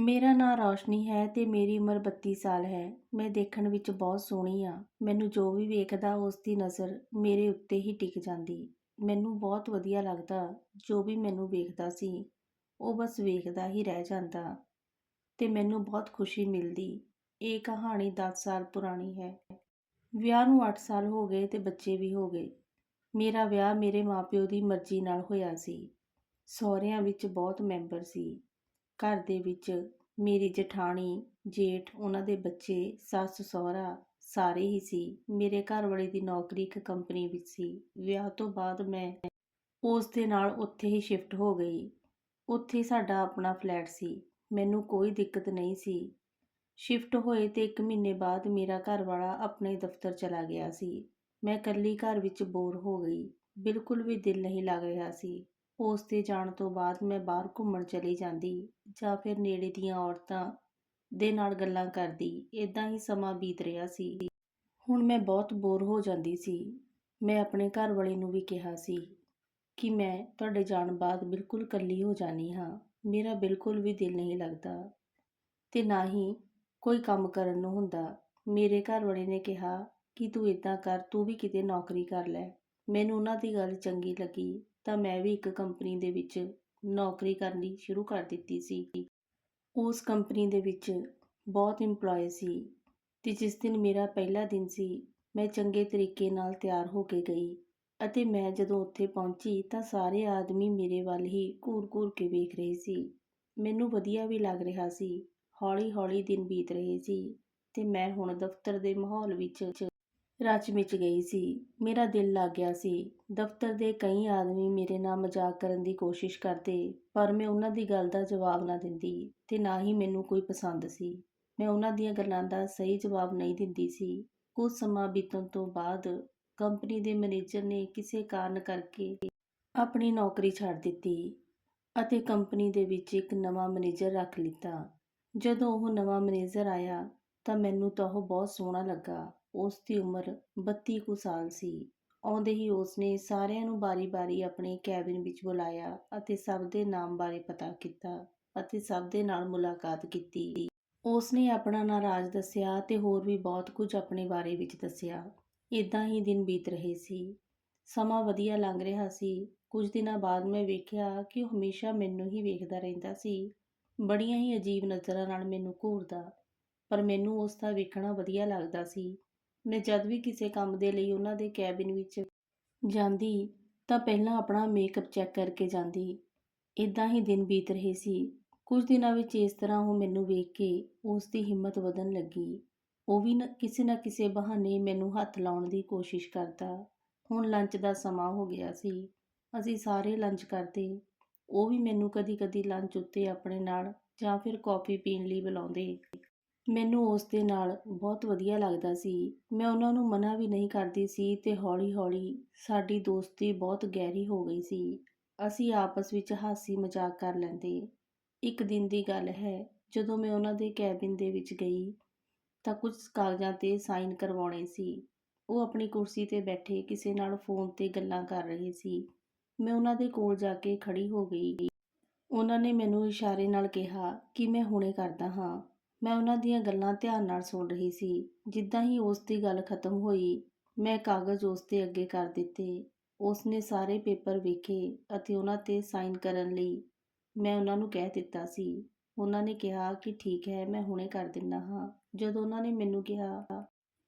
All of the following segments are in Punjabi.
ਮੇਰਾ ਨਾਂ ਰੌਸ਼ਨੀ ਹੈ ਤੇ ਮੇਰੀ ਉਮਰ 32 ਸਾਲ ਹੈ। ਮੈਂ ਦੇਖਣ ਵਿੱਚ ਬਹੁਤ ਸੋਹਣੀ ਆ ਮੈਨੂੰ ਜੋ ਵੀ ਵੇਖਦਾ ਉਸ ਦੀ ਨਜ਼ਰ ਮੇਰੇ ਉੱਤੇ ਹੀ ਟਿਕ ਜਾਂਦੀ। ਮੈਨੂੰ ਬਹੁਤ ਵਧੀਆ ਲੱਗਦਾ। ਜੋ ਵੀ ਮੈਨੂੰ ਵੇਖਦਾ ਸੀ, ਉਹ ਬਸ ਵੇਖਦਾ ਹੀ ਰਹਿ ਜਾਂਦਾ ਤੇ ਮੈਨੂੰ ਬਹੁਤ ਖੁਸ਼ੀ ਮਿਲਦੀ। ਇਹ ਕਹਾਣੀ 10 ਸਾਲ ਪੁਰਾਣੀ ਹੈ। ਵਿਆਹ ਨੂੰ 8 ਸਾਲ ਹੋ ਗਏ ਤੇ ਬੱਚੇ ਵੀ ਹੋ ਗਏ। ਮੇਰਾ ਵਿਆਹ ਮੇਰੇ ਮਾਪਿਓ ਦੀ ਮਰਜ਼ੀ ਨਾਲ ਹੋਇਆ ਸੀ। ਸਹੁਰਿਆਂ ਵਿੱਚ ਬਹੁਤ ਮੈਂਬਰ ਸੀ। ਘਰ ਦੇ ਵਿੱਚ ਮੇਰੀ ਜਠਾਣੀ, ਜੇਠ, ਉਹਨਾਂ ਦੇ ਬੱਚੇ, ਸੱਸ, ਸਹੁਰਾ ਸਾਰੇ ਹੀ ਸੀ। ਮੇਰੇ ਘਰ ਵਾਲੇ ਦੀ ਨੌਕਰੀ ਇੱਕ ਕੰਪਨੀ ਵਿੱਚ ਸੀ। ਵਿਆਹ ਤੋਂ ਬਾਅਦ ਮੈਂ ਉਸ ਦੇ ਨਾਲ ਉੱਥੇ ਹੀ ਸ਼ਿਫਟ ਹੋ ਗਈ। ਉੱਥੇ ਸਾਡਾ ਆਪਣਾ ਫਲੈਟ ਸੀ। ਮੈਨੂੰ ਕੋਈ ਦਿੱਕਤ ਨਹੀਂ ਸੀ। ਸ਼ਿਫਟ ਹੋਏ ਤੇ 1 ਮਹੀਨੇ ਬਾਅਦ ਮੇਰਾ ਘਰ ਵਾਲਾ ਆਪਣੇ ਦਫ਼ਤਰ ਚਲਾ ਗਿਆ ਸੀ। ਮੈਂ ਇਕੱਲੀ ਘਰ ਵਿੱਚ ਬੋਰ ਹੋ ਗਈ। ਬਿਲਕੁਲ ਵੀ ਦਿਲ ਨਹੀਂ ਲੱਗ ਰਿਹਾ ਸੀ। ਉਸ ਦੇ ਜਾਣ ਤੋਂ ਬਾਅਦ ਮੈਂ ਬਾਹਰ ਘੁੰਮਣ ਚਲੀ ਜਾਂਦੀ ਜਾਂ ਫਿਰ ਨੇੜੇ ਦੀਆਂ ਔਰਤਾਂ ਦੇ ਨਾਲ ਗੱਲਾਂ ਕਰਦੀ ਇਦਾਂ ਹੀ ਸਮਾਂ ਬੀਤ ਰਿਹਾ ਸੀ। ਹੁਣ ਮੈਂ ਬਹੁਤ ਬੋਰ ਹੋ ਜਾਂਦੀ ਸੀ। ਮੈਂ ਆਪਣੇ ਘਰ ਵਾਲੇ ਨੂੰ ਵੀ ਕਿਹਾ ਸੀ ਕਿ ਮੈਂ ਤੁਹਾਡੇ ਜਾਣ ਬਾਅਦ ਬਿਲਕੁਲ ਇਕੱਲੀ ਹੋ ਜਾਣੀ ਹਾਂ। ਮੇਰਾ ਬਿਲਕੁਲ ਵੀ ਦਿਲ ਨਹੀਂ ਲੱਗਦਾ ਤੇ ਨਾ ਹੀ ਕੋਈ ਕੰਮ ਕਰਨ ਨੂੰ ਹੁੰਦਾ। ਮੇਰੇ ਘਰ ਵਾਲੇ ਨੇ ਕਿਹਾ ਕਿ ਤੂੰ ਇਦਾਂ ਕਰ, ਤੂੰ ਵੀ ਕਿਤੇ ਨੌਕਰੀ ਕਰ ਲੈ। ਮੈਨੂੰ ਉਹਨਾਂ ਦੀ ਗੱਲ ਚੰਗੀ ਲੱਗੀ। ਤਾਂ ਮੈਂ ਵੀ ਇੱਕ ਕੰਪਨੀ ਦੇ ਵਿੱਚ ਨੌਕਰੀ ਕਰਨੀ ਸ਼ੁਰੂ ਕਰ ਦਿੱਤੀ ਸੀ। ਉਸ ਕੰਪਨੀ ਦੇ ਵਿੱਚ ਬਹੁਤ EMPLOYE ਸੀ ਤੇ ਜਿਸ ਦਿਨ ਮੇਰਾ ਪਹਿਲਾ ਦਿਨ ਸੀ, ਮੈਂ ਚੰਗੇ ਤਰੀਕੇ ਨਾਲ ਤਿਆਰ ਹੋ ਕੇ ਗਈ ਅਤੇ ਮੈਂ ਜਦੋਂ ਉੱਥੇ ਪਹੁੰਚੀ ਤਾਂ ਸਾਰੇ ਆਦਮੀ ਮੇਰੇ ਵੱਲ ਹੀ ਘੂਰ-ਘੂਰ ਕੇ ਵੇਖ ਰਹੇ ਸੀ। ਮੈਨੂੰ ਵਧੀਆ ਵੀ ਲੱਗ ਰਿਹਾ ਸੀ। ਹੌਲੀ-ਹੌਲੀ ਦਿਨ ਬੀਤ ਰਹੇ ਸੀ ਤੇ ਮੈਂ ਹੁਣ ਦਫ਼ਤਰ ਦੇ ਮਾਹੌਲ ਵਿੱਚ ਰਚ ਮਿਚ ਗਈ ਸੀ। ਮੇਰਾ ਦਿਲ ਲੱਗ ਗਿਆ ਸੀ। ਦਫ਼ਤਰ ਦੇ ਕਈ ਆਦਮੀ ਮੇਰੇ ਨਾਲ ਮਜ਼ਾਕ ਕਰਨ ਦੀ ਕੋਸ਼ਿਸ਼ ਕਰਦੇ, ਪਰ ਮੈਂ ਉਹਨਾਂ ਦੀ ਗੱਲ ਦਾ ਜਵਾਬ ਨਾ ਦਿੰਦੀ ਤੇ ਨਾ ਹੀ ਮੈਨੂੰ ਕੋਈ ਪਸੰਦ ਸੀ। ਮੈਂ ਉਹਨਾਂ ਦੀਆਂ ਗੱਲਾਂ ਦਾ ਸਹੀ ਜਵਾਬ ਨਹੀਂ ਦਿੰਦੀ ਸੀ। ਕੁਝ ਸਮਾਂ ਬੀਤਣ ਤੋਂ ਬਾਅਦ ਕੰਪਨੀ ਦੇ ਮੈਨੇਜਰ ਨੇ ਕਿਸੇ ਕਾਰਨ ਕਰਕੇ ਆਪਣੀ ਨੌਕਰੀ ਛੱਡ ਦਿੱਤੀ ਅਤੇ ਕੰਪਨੀ ਦੇ ਵਿੱਚ ਇੱਕ ਨਵਾਂ ਮੈਨੇਜਰ ਰੱਖ ਲਿੱਤਾ। ਜਦੋਂ ਉਹ ਨਵਾਂ ਮੈਨੇਜਰ ਆਇਆ ਤਾਂ ਮੈਨੂੰ ਤਾਂ ਉਹ ਬਹੁਤ ਸੋਹਣਾ ਲੱਗਾ। ਉਸ ਦੀ ਉਮਰ 32 ਕੁ ਸਾਲ ਸੀ। ਆਉਂਦੇ ਹੀ ਉਸਨੇ ਸਾਰਿਆਂ ਨੂੰ ਬਾਰੀ-ਬਾਰੀ ਆਪਣੇ ਕੈਬਿਨ ਵਿੱਚ ਬੁਲਾਇਆ ਅਤੇ ਸਭ ਦੇ ਨਾਮ ਬਾਰੇ ਪਤਾ ਕੀਤਾ ਅਤੇ ਸਭ ਦੇ ਨਾਲ ਮੁਲਾਕਾਤ ਕੀਤੀ। ਉਸਨੇ ਆਪਣਾ ਨਾਰਾਜ਼ ਦੱਸਿਆ ਤੇ ਹੋਰ ਵੀ ਬਹੁਤ ਕੁਝ ਆਪਣੇ ਬਾਰੇ ਵਿੱਚ ਦੱਸਿਆ। ਇਦਾਂ ਹੀ ਦਿਨ ਬੀਤ ਰਹੇ ਸੀ। ਸਮਾਂ ਵਧੀਆ ਲੰਘ ਰਿਹਾ ਸੀ। ਕੁਝ ਦਿਨਾਂ ਬਾਅਦ ਮੈਂ ਵੇਖਿਆ ਕਿ ਉਹ ਹਮੇਸ਼ਾ ਮੈਨੂੰ ਹੀ ਵੇਖਦਾ ਰਹਿੰਦਾ ਸੀ। ਬੜੀਆਂ ਹੀ ਅਜੀਬ ਨਜ਼ਰਾਂ ਨਾਲ ਮੈਨੂੰ ਘੂਰਦਾ, ਪਰ ਮੈਨੂੰ ਉਸ ਦਾ ਵੇਖਣਾ ਵਧੀਆ ਲੱਗਦਾ ਸੀ। ਮੈਂ ਜਦ ਵੀ ਕਿਸੇ ਕੰਮ ਦੇ ਲਈ ਉਹਨਾਂ ਦੇ ਕੈਬਿਨ ਵਿੱਚ ਜਾਂਦੀ ਤਾਂ ਪਹਿਲਾਂ ਆਪਣਾ ਮੇਕਅਪ ਚੈੱਕ ਕਰਕੇ ਜਾਂਦੀ। ਇਦਾਂ ਹੀ ਦਿਨ ਬੀਤ ਰਹੇ ਸੀ। ਕੁਝ ਦਿਨਾਂ ਵਿੱਚ ਇਸ ਤਰ੍ਹਾਂ ਉਹ ਮੈਨੂੰ ਵੇਖ ਕੇ ਉਸ ਦੀ ਹਿੰਮਤ ਵਧਣ ਲੱਗੀ। ਉਹ ਵੀ ਕਿਸੇ ਨਾ ਕਿਸੇ ਬਹਾਨੇ ਮੈਨੂੰ ਹੱਥ ਲਾਉਣ ਦੀ ਕੋਸ਼ਿਸ਼ ਕਰਦਾ। ਹੁਣ ਲੰਚ ਦਾ ਸਮਾਂ ਹੋ ਗਿਆ ਸੀ। ਅਸੀਂ ਸਾਰੇ ਲੰਚ ਕਰਦੇ। ਉਹ ਵੀ ਮੈਨੂੰ ਕਦੀ-ਕਦੀ ਲੰਚ ਉੱਤੇ ਆਪਣੇ ਨਾਲ ਜਾਂ ਫਿਰ ਕੌਫੀ ਪੀਣ ਲਈ ਬੁਲਾਉਂਦੇ। ਮੈਨੂੰ ਉਸ ਦੇ ਨਾਲ ਬਹੁਤ ਵਧੀਆ ਲੱਗਦਾ ਸੀ। ਮੈਂ ਉਹਨਾਂ ਨੂੰ ਮਨਾ ਵੀ ਨਹੀਂ ਕਰਦੀ ਸੀ ਤੇ ਹੌਲੀ-ਹੌਲੀ ਸਾਡੀ ਦੋਸਤੀ ਬਹੁਤ ਗਹਿਰੀ ਹੋ ਗਈ ਸੀ। ਅਸੀਂ ਆਪਸ ਵਿੱਚ ਹਾਸੀ ਮਜ਼ਾਕ ਕਰ ਲੈਂਦੇ। ਇੱਕ ਦਿਨ ਦੀ ਗੱਲ ਹੈ, ਜਦੋਂ ਮੈਂ ਉਹਨਾਂ ਦੇ ਕੈਬਿਨ ਦੇ ਵਿੱਚ ਗਈ, ਤਾਂ ਕੁਝ ਕਾਗਜ਼ਾਂ ਤੇ ਸਾਈਨ ਕਰਵਾਉਣੇ ਸੀ। ਉਹ ਆਪਣੀ ਕੁਰਸੀ ਤੇ ਬੈਠੇ ਕਿਸੇ ਨਾਲ ਫੋਨ ਤੇ ਗੱਲਾਂ ਕਰ ਰਹੇ ਸੀ। ਮੈਂ ਉਹਨਾਂ ਦੇ ਕੋਲ ਜਾ ਕੇ ਖੜੀ ਹੋ ਗਈ। ਉਹਨਾਂ ਨੇ ਮੈਨੂੰ ਇਸ਼ਾਰੇ ਨਾਲ ਕਿਹਾ ਕਿ ਮੈਂ ਹੁਣੇ ਕਰਦਾ ਹਾਂ। ਮੈਂ ਉਹਨਾਂ ਦੀਆਂ ਗੱਲਾਂ ਧਿਆਨ ਨਾਲ ਸੁਣ ਰਹੀ ਸੀ। ਜਿੱਦਾਂ ਹੀ ਉਸ ਦੀ ਗੱਲ ਖਤਮ ਹੋਈ, ਮੈਂ ਕਾਗਜ਼ ਉਸ ਦੇ ਅੱਗੇ ਕਰ ਦਿੱਤੇ। ਉਸ ਨੇ ਸਾਰੇ ਪੇਪਰ ਵੇਖੇ ਅਤੇ ਉਹਨਾਂ ਤੇ ਸਾਈਨ ਕਰਨ ਲਈ ਮੈਂ ਉਹਨਾਂ ਨੂੰ ਕਹਿ ਦਿੱਤਾ ਸੀ। ਉਹਨਾਂ ਨੇ ਕਿਹਾ ਕਿ ਠੀਕ ਹੈ, ਮੈਂ ਹੁਣੇ ਕਰ ਦਿੰਦਾ ਹਾਂ। ਜਦੋਂ ਉਹਨਾਂ ਨੇ ਮੈਨੂੰ ਕਿਹਾ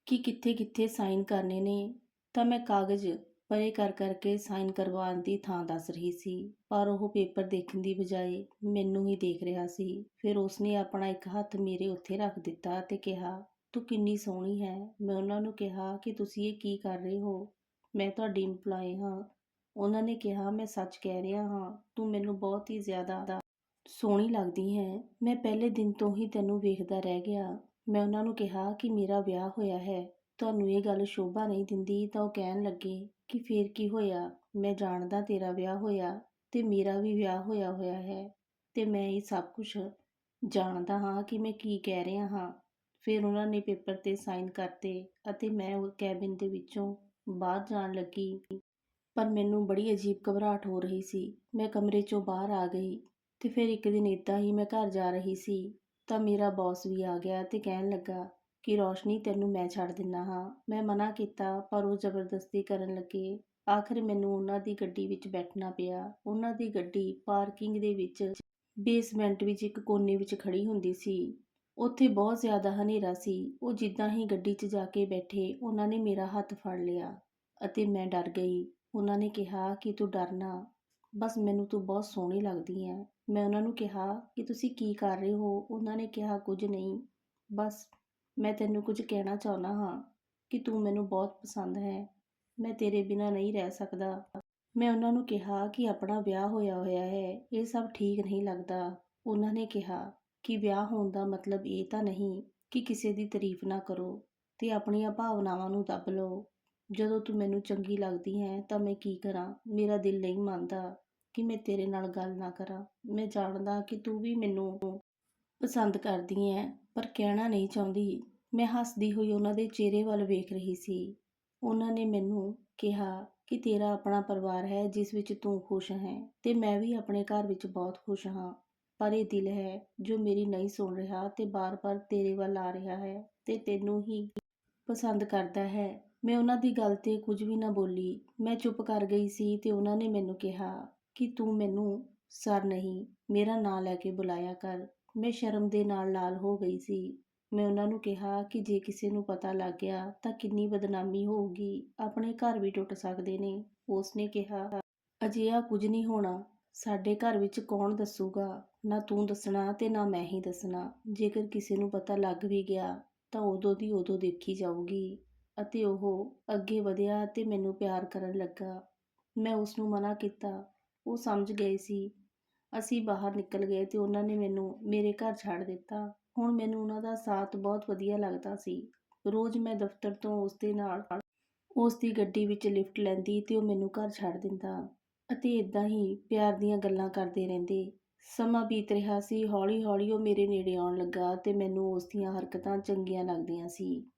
ਕਿ ਕਿੱਥੇ-ਕਿੱਥੇ ਸਾਈਨ ਕਰਨੇ ਨੇ, ਤਾਂ ਮੈਂ ਕਾਗਜ਼ ਪਰੇ ਕਰ ਕਰਕੇ ਸਾਈਨ ਕਰਵਾਉਣ ਦੀ ਥਾਂ ਦੱਸ ਰਹੀ ਸੀ, ਪਰ ਉਹ ਪੇਪਰ ਦੇਖਣ ਦੀ ਬਜਾਏ ਮੈਨੂੰ ਹੀ ਦੇਖ ਰਿਹਾ ਸੀ। ਫਿਰ ਉਸਨੇ ਆਪਣਾ ਇੱਕ ਹੱਥ ਮੇਰੇ ਉੱਤੇ ਰੱਖ ਦਿੱਤਾ ਤੇ ਕਿਹਾ, ਤੂੰ ਕਿੰਨੀ ਸੋਹਣੀ ਹੈ। ਮੈਂ ਉਹਨਾਂ ਨੂੰ ਕਿਹਾ ਕਿ ਤੁਸੀਂ ਇਹ ਕੀ ਕਰ ਰਹੇ ਹੋ? ਮੈਂ ਤੁਹਾਡੀ EMPLOYE ਹਾਂ। ਉਹਨਾਂ ਨੇ ਕਿਹਾ, ਮੈਂ ਸੱਚ ਕਹਿ ਰਿਹਾ ਹਾਂ, ਤੂੰ ਮੈਨੂੰ ਬਹੁਤ ਹੀ ਜ਼ਿਆਦਾ ਸੋਹਣੀ ਲੱਗਦੀ ਹੈ। ਮੈਂ ਪਹਿਲੇ ਦਿਨ ਤੋਂ ਹੀ ਤੈਨੂੰ ਵੇਖਦਾ ਰਹਿ ਗਿਆ। ਮੈਂ ਉਹਨਾਂ ਨੂੰ ਕਿਹਾ ਕਿ ਮੇਰਾ ਵਿਆਹ ਹੋਇਆ ਹੈ। ਤੁਹਾਨੂੰ ਇਹ ਗੱਲ ਸ਼ੋਭਾ ਨਹੀਂ ਦਿੰਦੀ ਤਾਂ ਉਹ ਕਹਿਣ ਲੱਗੇ ਕਿ ਫੇਰ ਕੀ ਹੋਇਆ? ਮੈਂ ਜਾਣਦਾ ਤੇਰਾ ਵਿਆਹ ਹੋਇਆ ਤੇ ਮੇਰਾ ਵੀ ਵਿਆਹ ਹੋਇਆ ਹੋਇਆ ਹੈ ਤੇ ਮੈਂ ਇਹ ਸਭ ਕੁਝ ਜਾਣਦਾ ਹਾਂ ਕਿ ਮੈਂ ਕੀ ਕਹਿ ਰਿਹਾ ਹਾਂ। ਫਿਰ ਉਹਨਾਂ ਨੇ ਪੇਪਰ ਤੇ ਸਾਈਨ ਕਰਤੇ ਅਤੇ ਮੈਂ ਉਹ ਕੈਬਿਨ ਦੇ ਵਿੱਚੋਂ ਬਾਹਰ ਜਾਣ ਲੱਗੀ। ਪਰ ਮੈਨੂੰ ਬੜੀ ਅਜੀਬ ਘਬਰਾਹਟ ਹੋ ਰਹੀ ਸੀ। ਮੈਂ ਕਮਰੇ 'ਚੋਂ ਬਾਹਰ ਆ ਗਈ ਤੇ ਫਿਰ ਇੱਕ ਦਿਨ ਇਦਾਂ ਹੀ ਮੈਂ ਘਰ ਜਾ ਰਹੀ ਸੀ ਤਾਂ ਮੇਰਾ ਬੌਸ ਵੀ ਆ ਗਿਆ ਤੇ ਕਹਿਣ ਲੱਗਾ ਕਿ ਰੋਸ਼ਨੀ ਤੈਨੂੰ ਮੈਂ ਛੱਡ ਦਿੰਦਾ ਹਾਂ। ਮੈਂ ਮਨਾ ਕੀਤਾ, ਪਰ ਉਹ ਜ਼ਬਰਦਸਤੀ ਕਰਨ ਲੱਗੇ। ਆਖਰ ਮੈਨੂੰ ਉਹਨਾਂ ਦੀ ਗੱਡੀ ਵਿੱਚ ਬੈਠਣਾ ਪਿਆ। ਉਹਨਾਂ ਦੀ ਗੱਡੀ ਪਾਰਕਿੰਗ ਦੇ ਵਿੱਚ, ਬੇਸਮੈਂਟ ਵਿੱਚ ਇੱਕ ਕੋਨੇ ਵਿੱਚ ਖੜੀ ਹੁੰਦੀ ਸੀ। ਉੱਥੇ ਬਹੁਤ ਜ਼ਿਆਦਾ ਹਨੇਰਾ ਸੀ। ਉਹ ਜਿੱਦਾਂ ਹੀ ਗੱਡੀ 'ਚ ਜਾ ਕੇ ਬੈਠੇ, ਉਹਨਾਂ ਨੇ ਮੇਰਾ ਹੱਥ ਫੜ ਲਿਆ ਅਤੇ ਮੈਂ ਡਰ ਗਈ। ਉਹਨਾਂ ਨੇ ਕਿਹਾ ਕਿ ਤੂੰ ਡਰਨਾ ਬਸ ਮੈਨੂੰ ਤੂੰ ਬਹੁਤ ਸੋਹਣੀ ਲੱਗਦੀ ਹੈ ਮੈਂ ਉਹਨਾਂ ਨੂੰ ਕਿਹਾ ਕਿ ਤੁਸੀਂ ਕੀ ਕਰ ਰਹੇ ਹੋ? ਉਹਨਾਂ ਨੇ ਕਿਹਾ, ਕੁਝ ਨਹੀਂ। ਬਸ ਮੈਂ ਤੈਨੂੰ ਕੁਝ ਕਹਿਣਾ ਚਾਹੁੰਦਾ ਹਾਂ ਕਿ ਤੂੰ ਮੈਨੂੰ ਬਹੁਤ ਪਸੰਦ ਹੈ। ਮੈਂ ਤੇਰੇ ਬਿਨਾਂ ਨਹੀਂ ਰਹਿ ਸਕਦਾ। ਮੈਂ ਉਹਨਾਂ ਨੂੰ ਕਿਹਾ ਕਿ ਆਪਣਾ ਵਿਆਹ ਹੋਇਆ ਹੋਇਆ ਹੈ, ਇਹ ਸਭ ਠੀਕ ਨਹੀਂ ਲੱਗਦਾ। ਉਹਨਾਂ ਨੇ ਕਿਹਾ ਕਿ ਵਿਆਹ ਹੋਣ ਦਾ ਮਤਲਬ ਇਹ ਤਾਂ ਨਹੀਂ ਕਿ ਕਿਸੇ ਦੀ ਤਾਰੀਫ ਨਾ ਕਰੋ ਤੇ ਆਪਣੀਆਂ ਭਾਵਨਾਵਾਂ ਨੂੰ ਦੱਬ ਲਓ। ਜਦੋਂ ਤੂੰ ਮੈਨੂੰ ਚੰਗੀ ਲੱਗਦੀ ਹੈ ਤਾਂ ਮੈਂ ਕੀ ਕਰਾਂ? ਮੇਰਾ ਦਿਲ ਨਹੀਂ ਮੰਨਦਾ ਕਿ ਮੈਂ ਤੇਰੇ ਨਾਲ ਗੱਲ ਨਾ ਕਰਾਂ। ਮੈਂ ਜਾਣਦਾ ਕਿ ਤੂੰ ਵੀ ਮੈਨੂੰ ਪਸੰਦ ਕਰਦੀ ਹੈ ਪਰ ਕਹਿਣਾ ਨਹੀਂ ਚਾਹੁੰਦੀ। ਮੈਂ ਹੱਸਦੀ ਹੋਈ ਉਹਨਾਂ ਦੇ ਚਿਹਰੇ ਵੱਲ ਵੇਖ ਰਹੀ ਸੀ। ਉਹਨਾਂ ਨੇ ਮੈਨੂੰ ਕਿਹਾ ਕਿ ਤੇਰਾ ਆਪਣਾ ਪਰਿਵਾਰ ਹੈ, ਜਿਸ ਵਿੱਚ ਤੂੰ ਖੁਸ਼ ਹੈ, ਤੇ ਮੈਂ ਵੀ ਆਪਣੇ ਘਰ ਵਿੱਚ ਬਹੁਤ ਖੁਸ਼ ਹਾਂ। ਪਰ ਇਹ ਦਿਲ ਹੈ ਜੋ ਮੇਰੀ ਨਹੀਂ ਸੁਣ ਰਿਹਾ ਤੇ ਬਾਰ-ਬਾਰ ਤੇਰੇ ਵੱਲ ਆ ਰਿਹਾ ਹੈ ਤੇ ਤੈਨੂੰ ਹੀ ਪਸੰਦ ਕਰਦਾ ਹੈ। ਮੈਂ ਉਹਨਾਂ ਦੀ ਗੱਲ ਤੇ ਕੁਝ ਵੀ ਨਾ ਬੋਲੀ। ਮੈਂ ਚੁੱਪ ਕਰ ਗਈ ਸੀ ਤੇ ਉਹਨਾਂ ਨੇ ਮੈਨੂੰ ਕਿਹਾ ਕਿ ਤੂੰ ਮੈਨੂੰ ਸਰ ਨਹੀਂ, ਮੇਰਾ ਨਾਂ ਲੈ ਕੇ ਬੁਲਾਇਆ ਕਰ। ਮੈਂ ਸ਼ਰਮ ਦੇ ਨਾਲ ਲਾਲ ਹੋ ਗਈ ਸੀ। ਮੈਂ ਉਹਨਾਂ ਨੂੰ ਕਿਹਾ ਕਿ ਜੇ ਕਿਸੇ ਨੂੰ ਪਤਾ ਲੱਗ ਗਿਆ ਤਾਂ ਕਿੰਨੀ ਬਦਨਾਮੀ ਹੋਊਗੀ, ਆਪਣੇ ਘਰ ਵੀ ਟੁੱਟ ਸਕਦੇ ਨੇ। ਉਸਨੇ ਕਿਹਾ, ਅਜਿਹਾ ਕੁਝ ਨਹੀਂ ਹੋਣਾ। ਸਾਡੇ ਘਰ ਵਿੱਚ ਕੌਣ ਦੱਸੂਗਾ? ਨਾ ਤੂੰ ਦੱਸਣਾ ਤੇ ਨਾ ਮੈਂ ਹੀ ਦੱਸਣਾ। ਜੇਕਰ ਕਿਸੇ ਨੂੰ ਪਤਾ ਲੱਗ ਵੀ ਗਿਆ ਤਾਂ ਉਦੋਂ ਦੀ ਉਦੋਂ ਦੇਖੀ ਜਾਊਗੀ। ਅਤੇ ਉਹ ਅੱਗੇ ਵਧਿਆ ਤੇ ਮੈਨੂੰ ਪਿਆਰ ਕਰਨ ਲੱਗਾ। ਮੈਂ ਉਸ ਨੂੰ ਮਨਾ ਕੀਤਾ। ਉਹ ਸਮਝ ਗਏ ਸੀ ਅਸੀਂ ਬਾਹਰ ਨਿਕਲ ਗਏ ਤੇ ਉਹਨਾਂ ਨੇ ਮੈਨੂੰ, ਮੇਰੇ ਘਰ ਛੱਡ ਦਿੱਤਾ। ਹੁਣ ਮੈਨੂੰ ਉਹਨਾਂ ਦਾ ਸਾਥ ਬਹੁਤ ਵਧੀਆ ਲੱਗਦਾ ਸੀ। ਰੋਜ਼ ਮੈਂ ਦਫ਼ਤਰ ਤੋਂ ਉਸ ਦੇ ਨਾਲ ਉਸ ਦੀ ਗੱਡੀ ਵਿੱਚ ਲਿਫਟ ਲੈਂਦੀ ਤੇ ਉਹ ਮੈਨੂੰ ਘਰ ਛੱਡ ਦਿੰਦਾ। ਅਤੇ ਇਦਾਂ ਹੀ ਪਿਆਰ ਦੀਆਂ ਗੱਲਾਂ ਕਰਦੇ ਰਹਿੰਦੇ। ਸਮਾਂ ਬੀਤ ਰਿਹਾ ਸੀ, ਹੌਲੀ-ਹੌਲੀ ਉਹ ਮੇਰੇ ਨੇੜੇ ਆਉਣ ਲੱਗਾ ਤੇ ਮੈਨੂੰ ਉਸ ਦੀਆਂ ਹਰਕਤਾਂ ਚੰਗੀਆਂ ਲੱਗਦੀਆਂ ਸੀ।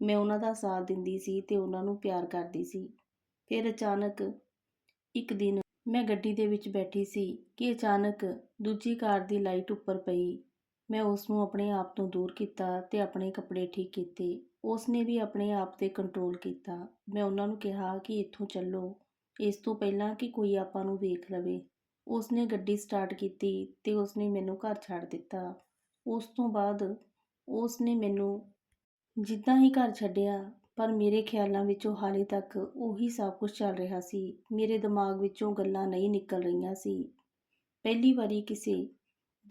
ਮੈਂ ਉਹਨਾਂ ਦਾ ਸਾਥ ਦਿੰਦੀ ਸੀ ਤੇ ਉਹਨਾਂ ਨੂੰ ਪਿਆਰ ਕਰਦੀ ਸੀ। ਫਿਰ ਅਚਾਨਕ ਇੱਕ ਦਿਨ ਮੈਂ ਗੱਡੀ ਦੇ ਵਿੱਚ ਬੈਠੀ ਸੀ ਕਿ ਅਚਾਨਕ ਦੂਜੀ ਕਾਰ ਦੀ ਲਾਈਟ ਉੱਪਰ ਪਈ। ਮੈਂ ਉਸ ਨੂੰ ਆਪਣੇ ਆਪ ਤੋਂ ਦੂਰ ਕੀਤਾ ਤੇ ਆਪਣੇ ਕੱਪੜੇ ਠੀਕ ਕੀਤੇ। ਉਸ ਨੇ ਵੀ ਆਪਣੇ ਆਪ ਤੇ ਕੰਟਰੋਲ ਕੀਤਾ। ਮੈਂ ਉਹਨਾਂ ਨੂੰ ਕਿਹਾ ਕਿ ਇੱਥੋਂ ਚੱਲੋ। ਇਸ ਤੋਂ ਪਹਿਲਾਂ ਕਿ ਕੋਈ ਆਪਾਂ ਨੂੰ ਵੇਖ ਲਵੇ। ਉਸ ਨੇ ਗੱਡੀ ਸਟਾਰਟ ਕੀਤੀ ਤੇ ਉਸ ਨੇ ਮੈਨੂੰ ਘਰ ਛੱਡ ਦਿੱਤਾ। ਉਸ ਤੋਂ ਬਾਅਦ ਉਸ ਨੇ ਮੈਨੂੰ ਜਿੱਦਾਂ ਹੀ ਘਰ ਛੱਡਿਆ ਪਰ ਮੇਰੇ ਖਿਆਲਾਂ ਵਿੱਚੋਂ ਹਾਲੇ ਤੱਕ ਉਹੀ ਸਭ ਕੁਝ ਚੱਲ ਰਿਹਾ ਸੀ। ਮੇਰੇ ਦਿਮਾਗ ਵਿੱਚੋਂ ਗੱਲਾਂ ਨਹੀਂ ਨਿਕਲ ਰਹੀਆਂ ਸੀ। ਪਹਿਲੀ ਵਾਰੀ ਕਿਸੇ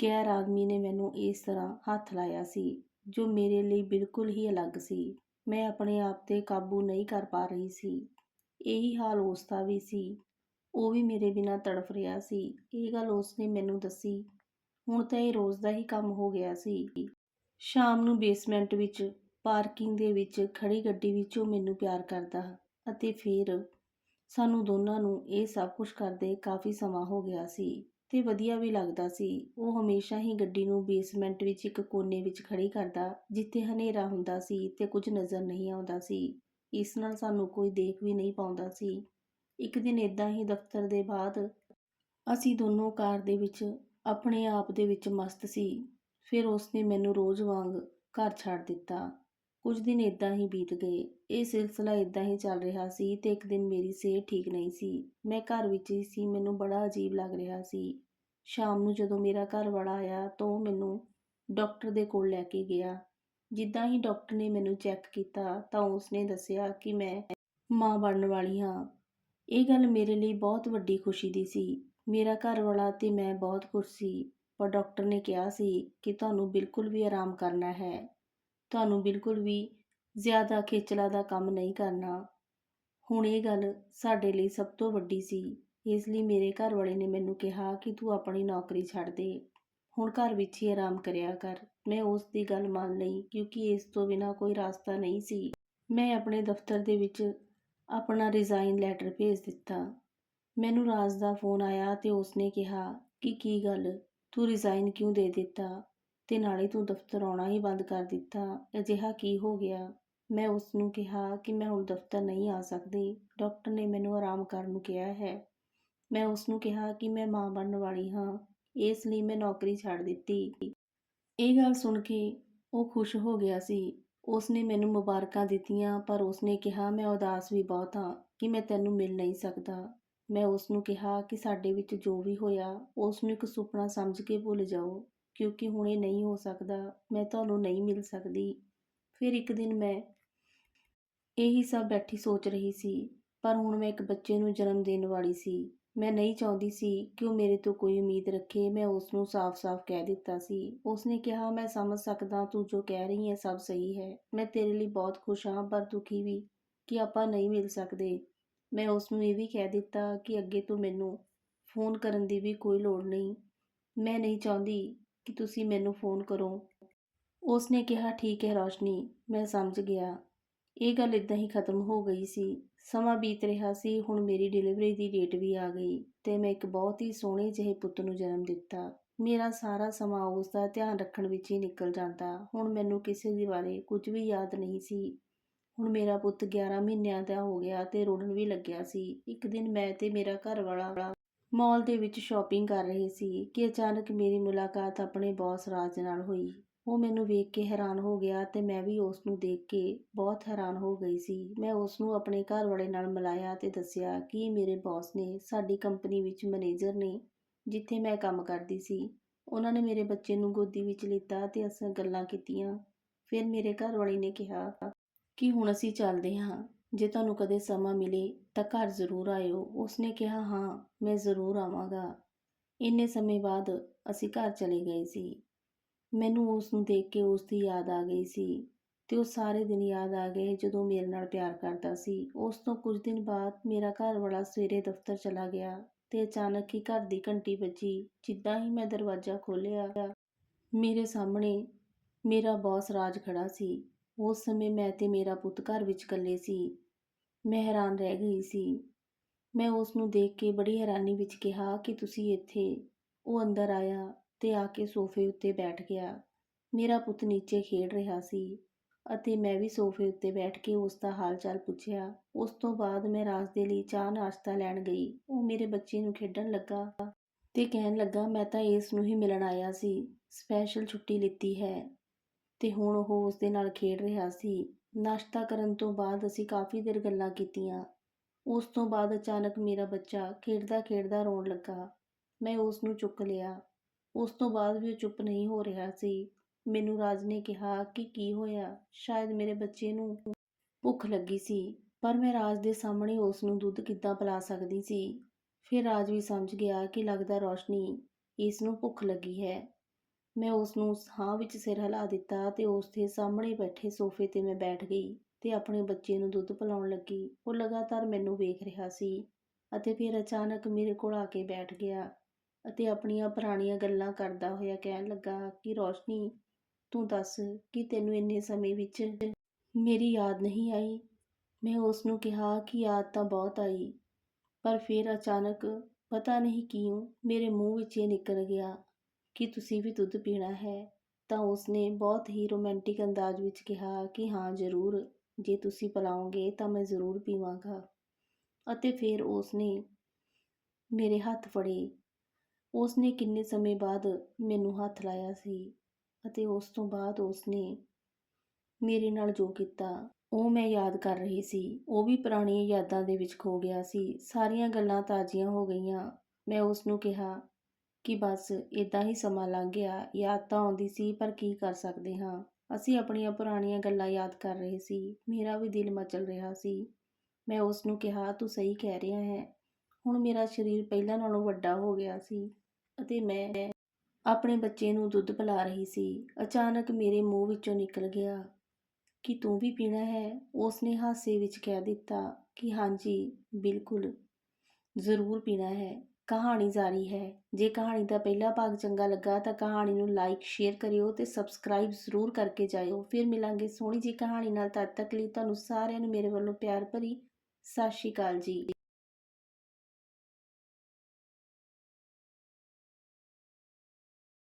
ਗੈਰ ਆਦਮੀ ਨੇ ਮੈਨੂੰ ਇਸ ਤਰ੍ਹਾਂ ਹੱਥ ਲਾਇਆ ਸੀ, ਜੋ ਮੇਰੇ ਲਈ ਬਿਲਕੁਲ ਹੀ ਅਲੱਗ ਸੀ। ਮੈਂ ਆਪਣੇ ਆਪ ਤੇ ਕਾਬੂ ਨਹੀਂ ਕਰ ਪਾ ਰਹੀ ਸੀ। ਇਹੀ ਹਾਲ ਉਸ ਦਾ ਵੀ ਸੀ। ਉਹ ਵੀ ਮੇਰੇ ਬਿਨਾਂ ਤੜਫ ਰਿਹਾ ਸੀ। ਇਹ ਗੱਲ ਉਸ ਨੇ ਮੈਨੂੰ ਦੱਸੀ। ਹੁਣ ਤਾਂ ਇਹ ਰੋਜ਼ ਦਾ ਹੀ ਕੰਮ ਹੋ ਗਿਆ ਸੀ। ਸ਼ਾਮ ਨੂੰ ਬੇਸਮੈਂਟ ਵਿੱਚ ਪਾਰਕਿੰਗ ਦੇ ਵਿੱਚ ਖੜ੍ਹੀ ਗੱਡੀ ਵਿੱਚੋਂ ਮੈਨੂੰ ਪਿਆਰ ਕਰਦਾ ਅਤੇ ਫਿਰ ਸਾਨੂੰ ਦੋਨਾਂ ਨੂੰ ਇਹ ਸਭ ਕੁਝ ਕਰਦੇ ਕਾਫੀ ਸਮਾਂ ਹੋ ਗਿਆ ਸੀ ਤੇ ਵਧੀਆ ਵੀ ਲੱਗਦਾ ਸੀ। ਉਹ ਹਮੇਸ਼ਾ ਹੀ ਗੱਡੀ ਨੂੰ ਬੇਸਮੈਂਟ ਵਿੱਚ ਇੱਕ ਕੋਨੇ ਵਿੱਚ ਖੜੀ ਕਰਦਾ, ਜਿੱਥੇ ਹਨੇਰਾ ਹੁੰਦਾ ਸੀ ਤੇ ਕੁਝ ਨਜ਼ਰ ਨਹੀਂ ਆਉਂਦਾ ਸੀ। ਇਸ ਨਾਲ ਸਾਨੂੰ ਕੋਈ ਦੇਖ ਵੀ ਨਹੀਂ ਪਾਉਂਦਾ ਸੀ। ਇੱਕ ਦਿਨ ਇਦਾਂ ਹੀ ਦਫ਼ਤਰ ਦੇ ਬਾਅਦ ਅਸੀਂ ਦੋਨੋਂ ਕਾਰ ਦੇ ਵਿੱਚ ਆਪਣੇ ਆਪ ਦੇ ਵਿੱਚ ਮਸਤ ਸੀ। ਫਿਰ ਉਸਨੇ ਮੈਨੂੰ ਰੋਜ਼ ਵਾਂਗ ਘਰ ਛੱਡ ਦਿੱਤਾ। ਕੁਝ ਦਿਨ ਇਦਾਂ ਹੀ ਬੀਤ ਗਏ। ਇਹ ਸਿਲਸਿਲਾ ਇਦਾਂ ਹੀ ਚੱਲ ਰਿਹਾ ਸੀ ਤੇ ਇੱਕ ਦਿਨ ਮੇਰੀ ਸਿਹਤ ਠੀਕ ਨਹੀਂ ਸੀ। ਮੈਂ ਘਰ ਵਿੱਚ ਹੀ ਸੀ, ਮੈਨੂੰ ਬੜਾ ਅਜੀਬ ਲੱਗ ਰਿਹਾ ਸੀ। ਸ਼ਾਮ ਨੂੰ ਜਦੋਂ ਮੇਰਾ ਘਰ ਵਾਲਾ ਆਇਆ ਤਾਂ ਉਹ ਮੈਨੂੰ ਡਾਕਟਰ ਦੇ ਕੋਲ ਲੈ ਕੇ ਗਿਆ। ਜਿੱਦਾਂ ਹੀ ਡਾਕਟਰ ਨੇ ਮੈਨੂੰ ਚੈੱਕ ਕੀਤਾ ਤਾਂ ਉਸਨੇ ਦੱਸਿਆ ਕਿ ਮੈਂ ਮਾਂ ਬਣਨ ਵਾਲੀ ਹਾਂ। ਇਹ ਗੱਲ ਮੇਰੇ ਲਈ ਬਹੁਤ ਵੱਡੀ ਖੁਸ਼ੀ ਦੀ ਸੀ। ਮੇਰਾ ਘਰ ਵਾਲਾ ਤੇ ਮੈਂ ਬਹੁਤ ਖੁਸ਼ ਸੀ, ਪਰ ਡਾਕਟਰ ਨੇ ਕਿਹਾ ਸੀ ਕਿ ਤੁਹਾਨੂੰ ਬਿਲਕੁਲ ਵੀ ਆਰਾਮ ਕਰਨਾ ਹੈ। ਤੁਹਾਨੂੰ ਬਿਲਕੁਲ ਵੀ ਜ਼ਿਆਦਾ ਖੇਚਲਾ ਦਾ ਕੰਮ ਨਹੀਂ ਕਰਨਾ। ਹੁਣ ਇਹ ਗੱਲ ਸਾਡੇ ਲਈ ਸਭ ਤੋਂ ਵੱਡੀ ਸੀ। ਇਸ ਲਈ ਮੇਰੇ ਘਰ ਵਾਲੇ ਨੇ ਮੈਨੂੰ ਕਿਹਾ ਕਿ ਤੂੰ ਆਪਣੀ ਨੌਕਰੀ ਛੱਡ ਦੇ। ਹੁਣ ਘਰ ਵਿੱਚ ਹੀ ਆਰਾਮ ਕਰਿਆ ਕਰ। ਮੈਂ ਉਸ ਦੀ ਗੱਲ ਮੰਨ ਲਈ ਕਿਉਂਕਿ ਇਸ ਤੋਂ ਬਿਨਾ ਕੋਈ ਰਾਸਤਾ ਨਹੀਂ ਸੀ। ਮੈਂ ਆਪਣੇ ਦਫ਼ਤਰ ਦੇ ਵਿੱਚ ਆਪਣਾ ਰਿਜ਼ਾਈਨ ਲੈਟਰ ਭੇਜ ਦਿੱਤਾ। ਮੈਨੂੰ ਰਾਜ ਦਾ ਫੋਨ ਆਇਆ ਤੇ ਉਸਨੇ ਕਿਹਾ ਕਿ ਕੀ ਗੱਲ? ਤੂੰ ਰਿਜ਼ਾਈਨ ਕਿਉਂ ਦੇ ਦਿੱਤਾ? ਤੇ ਨਾਲੇ ਤੂੰ ਦਫ਼ਤਰ ਆਉਣਾ ਹੀ ਬੰਦ ਕਰ ਦਿੱਤਾ। ਅਜਿਹਾ ਕੀ ਹੋ ਗਿਆ? ਮੈਂ ਉਸ ਨੂੰ ਕਿਹਾ ਕਿ ਮੈਂ ਹੁਣ ਦਫ਼ਤਰ ਨਹੀਂ ਆ ਸਕਦੀ। ਡਾਕਟਰ ਨੇ ਮੈਨੂੰ ਆਰਾਮ ਕਰਨ ਨੂੰ ਕਿਹਾ ਹੈ। ਮੈਂ ਉਸ ਨੂੰ ਕਿਹਾ ਕਿ ਮੈਂ ਮਾਂ ਬਣਨ ਵਾਲੀ ਹਾਂ। ਇਸ ਲਈ ਮੈਂ ਨੌਕਰੀ ਛੱਡ ਦਿੱਤੀ। ਇਹ ਗੱਲ ਸੁਣ ਕੇ ਉਹ ਖੁਸ਼ ਹੋ ਗਿਆ ਸੀ। ਉਸਨੇ ਮੈਨੂੰ ਮੁਬਾਰਕਾਂ ਦਿੱਤੀਆਂ, ਪਰ ਉਸਨੇ ਕਿਹਾ, ਮੈਂ ਉਦਾਸ ਵੀ ਬਹੁਤ ਹਾਂ ਕਿ ਮੈਂ ਤੈਨੂੰ ਮਿਲ ਨਹੀਂ ਸਕਦਾ। ਮੈਂ ਉਸ ਨੂੰ ਕਿਹਾ ਕਿ ਸਾਡੇ ਵਿੱਚ ਜੋ ਵੀ ਹੋਇਆ ਉਸ ਨੂੰ ਇੱਕ ਸੁਪਨਾ ਸਮਝ ਕੇ ਭੁੱਲ ਜਾਓ। ਕਿਉਂਕਿ ਹੁਣ ਇਹ ਨਹੀਂ ਹੋ ਸਕਦਾ, ਮੈਂ ਤੁਹਾਨੂੰ ਨਹੀਂ ਮਿਲ ਸਕਦੀ। ਫਿਰ ਇੱਕ ਦਿਨ ਮੈਂ ਇਹੀ ਸਭ ਬੈਠੀ ਸੋਚ ਰਹੀ ਸੀ, ਪਰ ਹੁਣ ਮੈਂ ਇੱਕ ਬੱਚੇ ਨੂੰ ਜਨਮ ਦੇਣ ਵਾਲੀ ਸੀ। ਮੈਂ ਨਹੀਂ ਚਾਹੁੰਦੀ ਸੀ ਕਿ ਉਹ ਮੇਰੇ ਤੋਂ ਕੋਈ ਉਮੀਦ ਰੱਖੇ, ਮੈਂ ਉਸ ਨੂੰ ਸਾਫ਼-ਸਾਫ਼ ਕਹਿ ਦਿੱਤਾ ਸੀ। ਉਸਨੇ ਕਿਹਾ, ਮੈਂ ਸਮਝ ਸਕਦਾ ਤੂੰ ਜੋ ਕਹਿ ਰਹੀ ਹੈ ਸਭ ਸਹੀ ਹੈ। ਮੈਂ ਤੇਰੇ ਲਈ ਬਹੁਤ ਖੁਸ਼ ਹਾਂ, ਪਰ ਦੁਖੀ ਵੀ ਕਿ ਆਪਾਂ ਨਹੀਂ ਮਿਲ ਸਕਦੇ। ਮੈਂ ਉਸ ਨੂੰ ਇਹ ਵੀ ਕਹਿ ਦਿੱਤਾ ਕਿ ਅੱਗੇ ਤੋਂ ਮੈਨੂੰ ਫੋਨ ਕਰਨ ਦੀ ਵੀ ਕੋਈ ਲੋੜ ਨਹੀਂ। ਮੈਂ ਨਹੀਂ ਚਾਹੁੰਦੀ ਕਿ ਤੁਸੀਂ ਮੈਨੂੰ ਫੋਨ ਕਰੋ। ਉਸਨੇ ਕਿਹਾ, ਠੀਕ ਹੈ ਰੋਸ਼ਨੀ, ਮੈਂ ਸਮਝ ਗਿਆ। ਇਹ ਗੱਲ ਇਦਾਂ ਹੀ ਖਤਮ ਹੋ ਗਈ ਸੀ। ਸਮਾਂ ਬੀਤ ਰਿਹਾ ਸੀ, ਹੁਣ ਮੇਰੀ ਡਿਲੀਵਰੀ ਦੀ ਡੇਟ ਵੀ ਆ ਗਈ ਤੇ ਮੈਂ ਇੱਕ ਬਹੁਤ ਹੀ ਸੋਹਣੇ ਜਿਹੇ ਪੁੱਤ ਨੂੰ ਜਨਮ ਦਿੱਤਾ। ਮੇਰਾ ਸਾਰਾ ਸਮਾਂ ਉਸ ਦਾ ਧਿਆਨ ਰੱਖਣ ਵਿੱਚ ਹੀ ਨਿਕਲ ਜਾਂਦਾ। ਹੁਣ ਮੈਨੂੰ ਕਿਸੇ ਦੇ ਬਾਰੇ ਕੁਝ ਵੀ ਯਾਦ ਨਹੀਂ ਸੀ। ਹੁਣ ਮੇਰਾ ਪੁੱਤ 11 ਮਹੀਨਿਆਂ ਦਾ ਹੋ ਗਿਆ ਤੇ ਰੋਣ ਵੀ ਲੱਗਿਆ ਸੀ। ਇੱਕ ਦਿਨ ਮੈਂ ਤੇ ਮੇਰਾ ਘਰ ਵਾਲਾ ਮਾਲ ਦੇ ਵਿੱਚ ਸ਼ਾਪਿੰਗ ਕਰ ਰਹੇ ਸੀ ਕਿ ਅਚਾਨਕ ਮੇਰੀ ਮੁਲਾਕਾਤ ਆਪਣੇ ਬੌਸ ਰਾਜ ਨਾਲ ਹੋਈ। ਉਹ ਮੈਨੂੰ ਵੇਖ ਕੇ ਹੈਰਾਨ ਹੋ ਗਿਆ ਤੇ ਮੈਂ ਵੀ ਉਸ ਨੂੰ ਦੇਖ ਕੇ ਬਹੁਤ ਹੈਰਾਨ ਹੋ ਗਈ ਸੀ। ਮੈਂ ਉਸ ਨੂੰ ਆਪਣੇ ਘਰ ਵਾਲੇ ਨਾਲ ਮਿਲਾਇਆ ਤੇ ਦੱਸਿਆ ਕਿ ਮੇਰੇ ਬੌਸ ਨੇ ਸਾਡੀ ਕੰਪਨੀ ਵਿੱਚ ਮੈਨੇਜਰ ਨੇ ਜਿੱਥੇ ਮੈਂ ਕੰਮ ਕਰਦੀ ਸੀ। ਉਹਨਾਂ ਨੇ ਮੇਰੇ ਬੱਚੇ ਨੂੰ ਗੋਦੀ ਵਿੱਚ ਲਿੱਤਾ ਤੇ ਅਸੀਂ ਗੱਲਾਂ ਕੀਤੀਆਂ। ਫਿਰ ਮੇਰੇ ਘਰ ਵਾਲੀ ਨੇ ਕਿਹਾ ਕਿ ਹੁਣ ਅਸੀਂ ਚੱਲਦੇ ਹਾਂ। ਜੇ ਤੁਹਾਨੂੰ ਕਦੇ ਸਮਾਂ ਮਿਲੇ ਤਾਂ ਘਰ ਜ਼ਰੂਰ ਆਇਓ। ਉਸਨੇ ਕਿਹਾ, ਹਾਂ, ਮੈਂ ਜ਼ਰੂਰ ਆਵਾਂਗਾ। ਇੰਨੇ ਸਮੇਂ ਬਾਅਦ ਅਸੀਂ ਘਰ ਚਲੇ ਗਏ ਸੀ। ਮੈਨੂੰ ਉਸ ਨੂੰ ਦੇਖ ਕੇ ਉਸ ਦੀ ਯਾਦ ਆ ਗਈ ਸੀ ਤੇ ਉਹ ਸਾਰੇ ਦਿਨ ਯਾਦ ਆ ਗਏ ਜਦੋਂ ਮੇਰੇ ਨਾਲ ਪਿਆਰ ਕਰਦਾ ਸੀ। ਉਸ ਤੋਂ ਕੁਝ ਦਿਨ ਬਾਅਦ ਮੇਰਾ ਘਰ ਵਾਲਾ ਸਵੇਰੇ ਦਫ਼ਤਰ ਚਲਾ ਗਿਆ ਤੇ ਅਚਾਨਕ ਹੀ ਘਰ ਦੀ ਘੰਟੀ ਵੱਜੀ, ਜਿੱਦਾਂ ਹੀ ਮੈਂ ਦਰਵਾਜ਼ਾ ਖੋਲ੍ਹਿਆ। ਮੇਰੇ ਸਾਹਮਣੇ ਮੇਰਾ ਬੌਸ ਰਾਜ ਖੜਾ ਸੀ। ਉਸ ਸਮੇਂ ਮੈਂ ਤੇ ਮੇਰਾ ਪੁੱਤ ਘਰ ਵਿੱਚ ਇਕੱਲੇ ਸੀ। ਮੈਂ ਹੈਰਾਨ ਰਹਿ ਗਈ ਸੀ। ਮੈਂ ਉਸ ਨੂੰ ਦੇਖ ਕੇ ਬੜੀ ਹੈਰਾਨੀ ਵਿੱਚ ਕਿਹਾ ਕਿ ਤੁਸੀਂ ਇੱਥੇ। ਉਹ ਅੰਦਰ ਆਇਆ ਤੇ ਆ ਕੇ ਸੋਫੇ ਉੱਤੇ ਬੈਠ ਗਿਆ। ਮੇਰਾ ਪੁੱਤ ਨੀਚੇ ਖੇਡ ਰਿਹਾ ਸੀ ਅਤੇ ਮੈਂ ਵੀ ਸੋਫੇ ਉੱਤੇ ਬੈਠ ਕੇ ਉਸ ਦਾ ਹਾਲ ਚਾਲ ਪੁੱਛਿਆ। ਉਸ ਤੋਂ ਬਾਅਦ ਮੈਂ ਰਾਜ ਦੇ ਲਈ ਚਾਹ ਨਾਸ਼ਤਾ ਲੈਣ ਗਈ। ਉਹ ਮੇਰੇ ਬੱਚੇ ਨੂੰ ਖੇਡਣ ਲੱਗਾ ਤੇ ਕਹਿਣ ਲੱਗਾ, ਮੈਂ ਤਾਂ ਇਸ ਨੂੰ ਹੀ ਮਿਲਣ ਆਇਆ ਸੀ। ਸਪੈਸ਼ਲ ਛੁੱਟੀ ਲਿੱਤੀ ਹੈ। ਤੇ ਹੁਣ ਉਹ ਉਸ ਦੇ ਨਾਲ ਖੇਡ ਰਿਹਾ ਸੀ। ਨਾਸ਼ਤਾ ਕਰਨ ਤੋਂ ਬਾਅਦ ਅਸੀਂ ਕਾਫੀ ਦੇਰ ਗੱਲਾਂ ਕੀਤੀਆਂ। ਉਸ ਤੋਂ ਬਾਅਦ ਅਚਾਨਕ ਮੇਰਾ ਬੱਚਾ ਖੇਡਦਾ ਖੇਡਦਾ ਰੋਣ ਲੱਗਾ। ਮੈਂ ਉਸ ਨੂੰ ਚੁੱਕ ਲਿਆ। ਉਸ ਤੋਂ ਬਾਅਦ ਵੀ ਉਹ ਚੁੱਪ ਨਹੀਂ ਹੋ ਰਿਹਾ ਸੀ। ਮੈਨੂੰ ਰਾਜ ਨੇ ਕਿਹਾ ਕਿ ਕੀ ਹੋਇਆ? ਸ਼ਾਇਦ ਮੇਰੇ ਬੱਚੇ ਨੂੰ ਭੁੱਖ ਲੱਗੀ ਸੀ, ਪਰ ਮੈਂ ਰਾਜ ਦੇ ਸਾਹਮਣੇ ਉਸ ਨੂੰ ਦੁੱਧ ਕਿੱਦਾਂ ਪਿਲਾ ਸਕਦੀ ਸੀ? ਫਿਰ ਰਾਜ ਵੀ ਸਮਝ ਗਿਆ ਕਿ ਲੱਗਦਾ ਰੋਸ਼ਨੀ ਇਸ ਨੂੰ ਭੁੱਖ ਲੱਗੀ ਹੈ। ਮੈਂ ਉਸ ਨੂੰ ਹਾਂ ਵਿੱਚ ਸਿਰ ਹਿਲਾ ਦਿੱਤਾ ਤੇ ਉਸ ਦੇ ਸਾਹਮਣੇ ਬੈਠੇ ਸੋਫੇ ਤੇ ਮੈਂ ਬੈਠ ਗਈ ਤੇ ਆਪਣੇ ਬੱਚੇ ਨੂੰ ਦੁੱਧ ਪਿਲਾਉਣ ਲੱਗੀ। ਉਹ ਲਗਾਤਾਰ ਮੈਨੂੰ ਵੇਖ ਰਿਹਾ ਸੀ ਅਤੇ ਫਿਰ ਅਚਾਨਕ ਮੇਰੇ ਕੋਲ ਆ ਕੇ ਬੈਠ ਗਿਆ ਅਤੇ ਆਪਣੀਆਂ ਪੁਰਾਣੀਆਂ ਗੱਲਾਂ ਕਰਦਾ ਹੋਇਆ ਕਹਿਣ ਲੱਗਾ ਕਿ, ਰੋਸ਼ਨੀ, ਤੂੰ ਦੱਸ ਕਿ ਤੈਨੂੰ ਇੰਨੇ ਸਮੇਂ ਵਿੱਚ ਮੇਰੀ ਯਾਦ ਨਹੀਂ ਆਈ? ਮੈਂ ਉਸ ਨੂੰ ਕਿਹਾ ਕਿ ਯਾਦ ਤਾਂ ਬਹੁਤ ਆਈ, ਪਰ ਫਿਰ ਅਚਾਨਕ ਪਤਾ ਨਹੀਂ ਕਿਉਂ ਮੇਰੇ ਮੂੰਹ ਵਿੱਚ ਇਹ ਨਿਕਲ ਗਿਆ ਕਿ ਤੁਸੀਂ ਵੀ ਦੁੱਧ ਪੀਣਾ ਹੈ, ਤਾਂ ਉਸਨੇ ਬਹੁਤ ਹੀ ਰੋਮਾਂਟਿਕ ਅੰਦਾਜ਼ ਵਿੱਚ ਕਿਹਾ ਕਿ ਹਾਂ, ਜ਼ਰੂਰ। ਜੇ ਤੁਸੀਂ ਪਿਲਾਓਗੇ ਤਾਂ ਮੈਂ ਜ਼ਰੂਰ ਪੀਵਾਂਗਾ। ਅਤੇ ਫਿਰ ਉਸਨੇ ਮੇਰੇ ਹੱਥ ਫੜੇ। ਉਸਨੇ ਕਿੰਨੇ ਸਮੇਂ ਬਾਅਦ ਮੈਨੂੰ ਹੱਥ ਲਾਇਆ ਸੀ ਅਤੇ ਉਸ ਤੋਂ ਬਾਅਦ ਉਸਨੇ ਮੇਰੇ ਨਾਲ ਜੋ ਕੀਤਾ, ਉਹ ਮੈਂ ਯਾਦ ਕਰ ਰਹੀ ਸੀ। ਉਹ ਵੀ ਪੁਰਾਣੀਆਂ ਯਾਦਾਂ ਦੇ ਵਿੱਚ ਖੋ ਗਿਆ ਸੀ। ਸਾਰੀਆਂ ਗੱਲਾਂ ਤਾਜ਼ੀਆਂ ਹੋ ਗਈਆਂ। ਮੈਂ ਉਸ ਨੂੰ ਕਿਹਾ ਕਿ ਬਸ ਇੱਦਾਂ ਹੀ ਸਮਾਂ ਲੰਘ ਗਿਆ, ਯਾਦ ਤਾਂ ਆਉਂਦੀ ਸੀ, ਪਰ ਕੀ ਕਰ ਸਕਦੇ ਹਾਂ। ਅਸੀਂ ਆਪਣੀਆਂ ਪੁਰਾਣੀਆਂ ਗੱਲਾਂ ਯਾਦ ਕਰ ਰਹੇ ਸੀ। ਮੇਰਾ ਵੀ ਦਿਲ ਮਚਲ ਰਿਹਾ ਸੀ। ਮੈਂ ਉਸ ਨੂੰ ਕਿਹਾ, ਤੂੰ ਸਹੀ ਕਹਿ ਰਿਹਾ ਹੈ। ਹੁਣ ਮੇਰਾ ਸਰੀਰ ਪਹਿਲਾਂ ਨਾਲੋਂ ਵੱਡਾ ਹੋ ਗਿਆ ਸੀ ਅਤੇ ਮੈਂ ਆਪਣੇ ਬੱਚੇ ਨੂੰ ਦੁੱਧ ਪਿਲਾ ਰਹੀ ਸੀ। ਅਚਾਨਕ ਮੇਰੇ ਮੂੰਹ ਵਿੱਚੋਂ ਨਿਕਲ ਗਿਆ ਕਿ ਤੂੰ ਵੀ ਪੀਣਾ ਹੈ। ਉਸ ਨੇ ਹਾਸੇ ਵਿੱਚ ਕਹਿ ਦਿੱਤਾ ਕਿ ਹਾਂਜੀ, ਬਿਲਕੁਲ ਜ਼ਰੂਰ ਪੀਣਾ ਹੈ। ਕਹਾਣੀ ਜਾਰੀ ਹੈ। ਜੇ ਕਹਾਣੀ ਦਾ ਪਹਿਲਾ ਭਾਗ ਚੰਗਾ ਲੱਗਾ ਤਾਂ ਕਹਾਣੀ ਨੂੰ ਲਾਈਕ ਸ਼ੇਅਰ ਕਰਿਓ ਤੇ ਸਬਸਕ੍ਰਾਈਬ ਜ਼ਰੂਰ ਕਰਕੇ ਜਾਇਓ। ਫਿਰ ਮਿਲਾਂਗੇ ਸੋਹਣੀ ਜੀ ਕਹਾਣੀ ਨਾਲ। ਤਦ ਤੱਕ ਲਈ ਤੁਹਾਨੂੰ ਸਾਰਿਆਂ ਨੂੰ ਮੇਰੇ ਵੱਲੋਂ ਪਿਆਰ ਭਰੀ ਸਤਿ ਸ਼੍ਰੀ ਅਕਾਲ ਜੀ।